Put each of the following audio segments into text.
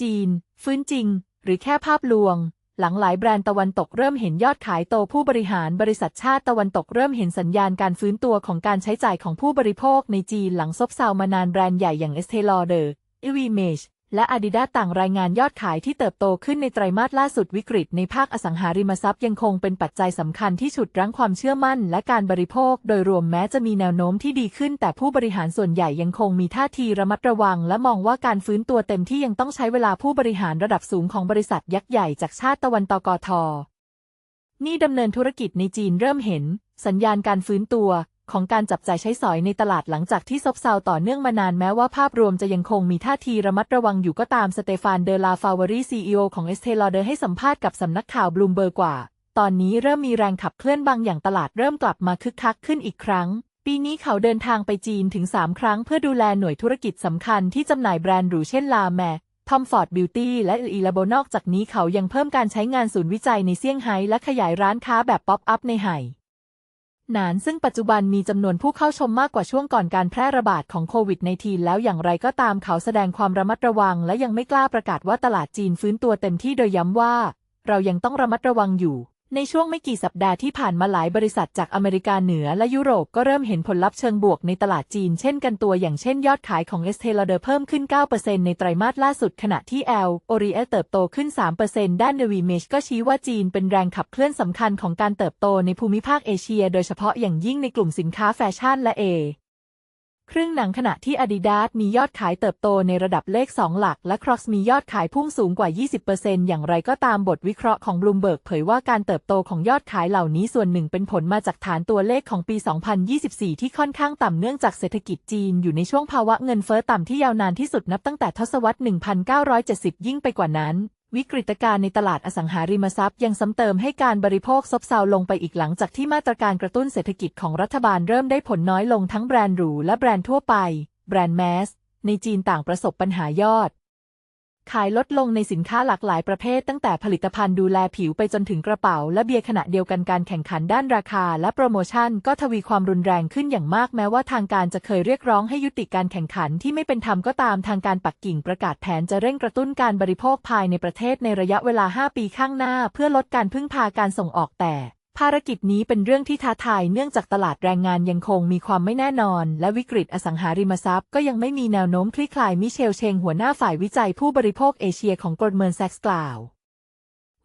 จีน ฟื้นจริง หรือแค่ภาพลวง หลังหลายแบรนด์ตะวันตกเริ่มเห็นยอดขายโตผู้บริหารบริษัทชาติตะวันตกเริ่มเห็นสัญญาณการฟื้นตัวของการใช้จ่ายของผู้บริโภคในจีนหลังซบเซามานานแบรนด์ใหญ่อย่างเอสเทลอเดอร์อีวีเมช และ Adidas ต่างรายงานยอดขายที่เติบโตขึ้นในไตรมาสล่าสุดวิกฤตในภาคอสังหาริมทรัพย์ยังคงเป็นปัจจัยสำคัญที่ฉุดรั้งความเชื่อมั่นและการบริโภค โดยรวมแม้จะมีแนวโน้มที่ดีขึ้น แต่ผู้บริหารส่วนใหญ่ยังคงมีท่าทีระมัดระวัง และมองว่าการฟื้นตัวเต็มที่ยังต้องใช้เวลาผู้บริหารระดับสูงของบริษัทยักษ์ใหญ่จากชาติตะวันตกทนี่ดำเนินธุรกิจในจีนเริ่มเห็น สัญญาณการฟื้นตัว ของการจับจ่ายใช้สอยในตลาดหลังจากที่ซบเซาต่อเนื่องมานานแม้ว่าภาพรวมจะยังคงมีท่าทีระมัดระวังอยู่ก็ตามสเตฟานเดลาฟาวรีซีอีโอของเอสเทลอเดอร์ให้สัมภาษณ์กับสำนักข่าวบลูมเบิร์กว่า ตอนนี้เริ่มมีแรงขับเคลื่อนบางอย่างตลาดเริ่มกลับมาคึกคักขึ้นอีกครั้ง ปีนี้เขาเดินทางไปจีนถึง 3 ครั้งเพื่อดูแลหน่วยธุรกิจสำคัญที่จำหน่ายแบรนด์หรูเช่นลาแมทอมฟอร์ดบิวตี้และอีลาโบนอกจากนี้เขายังเพิ่มการใช้งานศูนย์วิจัยในเซี่ยงไฮ้และขยายร้านค้าแบบป๊อปอัพในไห่ หนานซึ่งปัจจุบันมีจำนวนผู้เข้าชมมากกว่าช่วงก่อนการแพร่ระบาดของโควิด -19 แล้วอย่างไรก็ตามเขาแสดงความระมัดระวัง และยังไม่กล้าประกาศว่าตลาดจีนฟื้นตัวเต็มที่โดยย้ำว่า เรายังต้องระมัดระวังอยู่ ในช่วงไม่กี่สัปดาห์ที่ผ่านมาหลายบริษัทจากอเมริกาเหนือและยุโรปก็เริ่มเห็นผลลัพธ์เชิงบวกในตลาดจีนเช่นกันตัวอย่างเช่นยอดขายของ e s t e l a d e r เพิ่มขึ้น 9%ในไตรมาสล่าสุดขณะที่ L o r i e l เติบโตขึ้น 3%ด้าน n e v i m a g e ก็ชี้ว่าจีนเป็นแรงขับเคลื่อนสำคัญของการเติบโตในภูมิภาคเอเชีย โดยเฉพาะอย่างยิ่งในกลุ่มสินค้าแฟชั่นและ A ครื่องหนังขณะที่ Adidas มียอดขายเติบโตในระดับเลข 2 หลัก และ Crocs มียอดขายพุ่งสูงกว่า 20%อย่างไรก็ตามบทวิเคราะห์ของ Bloomberg เผยว่าการเติบโตของยอดขายเหล่านี้ส่วนหนึ่งเป็นผลมาจากฐานตัวเลขของปี 2024 ที่ค่อนข้างต่ำเนื่องจากเศรษฐกิจจีนอยู่ในช่วงภาวะเงินเฟ้อต่ำที่ยาวนานที่สุดนับตั้งแต่ทศวรรษ 1970 ยิ่งไปกว่านั้น วิกฤตการณ์ในตลาดอสังหาริมทรัพย์ยังซ้ำเติมให้การบริโภคซบเซาลงไปอีกหลังจากที่มาตรการกระตุ้นเศรษฐกิจของรัฐบาลเริ่มได้ผลน้อยลงทั้งแบรนด์หรูและแบรนด์ทั่วไป แบรนด์แมสในจีนต่างประสบปัญหายอด ขายลดลงในสินค้าหลากหลายประเภทตั้งแต่ผลิตภัณฑ์ดูแลผิวไปจนถึงกระเป๋า และเบียร์ขณะเดียวกันการแข่งขันด้านราคา และโปรโมชั่นก็ทวีความรุนแรงขึ้นอย่างมากแม้ว่าทางการจะเคยเรียกร้องให้ยุติการแข่งขันที่ไม่เป็นธรรมก็ตามทางการปักกิ่งประกาศแผนจะเร่งกระตุ้นการบริโภคภายในประเทศในระยะเวลา 5 ปีข้างหน้า เพื่อลดการพึ่งพาการส่งออกแต่ ภารกิจนี้เป็นเรื่องที่ท้าทายเนื่องจากตลาดแรงงานยังคงมีความไม่แน่นอน และวิกฤตอสังหาริมทรัพย์ก็ยังไม่มีแนวโน้มคลี่คลายมิเชลเชงหัวหน้าฝ่ายวิจัยผู้บริโภคเอเชียของกลเมอร์แซกส์กล่าว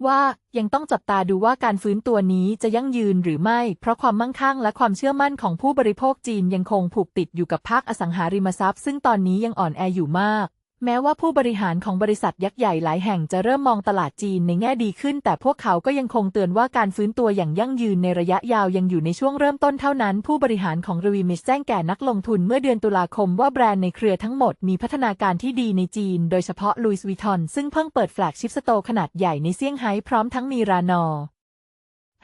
ว่ายังต้องจับตาดูว่าการฟื้นตัวนี้จะยั่งยืนหรือไม่ เพราะความมั่งคั่งและความเชื่อมั่นของผู้บริโภคจีนยังคงผูกติดอยู่กับภาคอสังหาริมทรัพย์ ซึ่งตอนนี้ยังอ่อนแออยู่มาก แม้ว่าผู้บริหารของบริษัทยักษ์ใหญ่หลายแห่งจะเริ่มมองตลาดจีนในแง่ดีขึ้น แต่พวกเขาก็ยังคงเตือนว่าการฟื้นตัวอย่างยั่งยืนในระยะยาวยังอยู่ในช่วงเริ่มต้นเท่านั้น ผู้บริหารของรีวิมิชแจ้งแก่นักลงทุนเมื่อเดือนตุลาคมว่าแบรนด์ในเครือทั้งหมดมีพัฒนาการที่ดีในจีน โดยเฉพาะลุยส์วิทอนซึ่งเพิ่งเปิดแฟลกชิพสโตร์ขนาดใหญ่ในเซี่ยงไฮ้พร้อมทั้งมีรานอ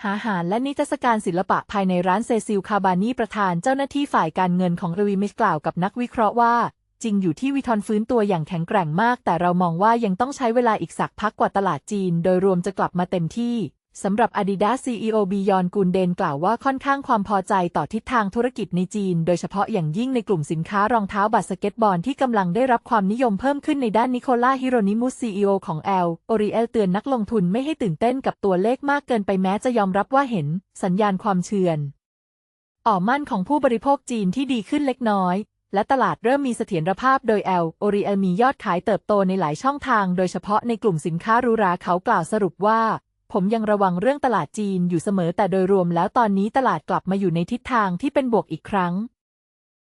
หาหารและนิทรรศการศิลปะภายในร้านเซซิลคาบานีประธานเจ้าหน้าที่ฝ่ายการเงินของรีวิมิชกล่าวกับนักวิเคราะห์ว่า จริงอยู่ที่วิทอนฟื้นตัวอย่างแข็งแกร่งมาก แต่เรามองว่ายังต้องใช้เวลาอีกสักพักกว่าตลาดจีน โดยรวมจะกลับมาเต็มที่สำหรับ Adidas CEO บียอนกุนเดนกล่าวว่าค่อนข้างความพอใจต่อทิศทางธุรกิจในจีน โดยเฉพาะอย่างยิ่งในกลุ่มสินค้ารองเท้าบาสเกตบอลที่กำลังได้รับความนิยมเพิ่มขึ้นในด้านนิโคล่าฮิโรนิมุส CEO ของ L o r i e l เตือนนักลงทุนไม่ให้ตื่นเต้นกับตัวเลขมากเกินไปแม้จะยอมรับว่าเห็น สัญญาณความเชื่อนอ่อมั่นของผู้บริโภคจีนที่ดีขึ้นเล็กน้อย และตลาดเริ่มมีเสถียรภาพโดยแอลออริเอลมียอดขายเติบโตในหลายช่องทาง โดยเฉพาะในกลุ่มสินค้ารูราเขากล่าวสรุปว่า ผมยังระวังเรื่องตลาดจีนอยู่เสมอแต่โดยรวมแล้วตอนนี้ตลาดกลับมาอยู่ในทิศทางที่เป็นบวกอีกครั้ง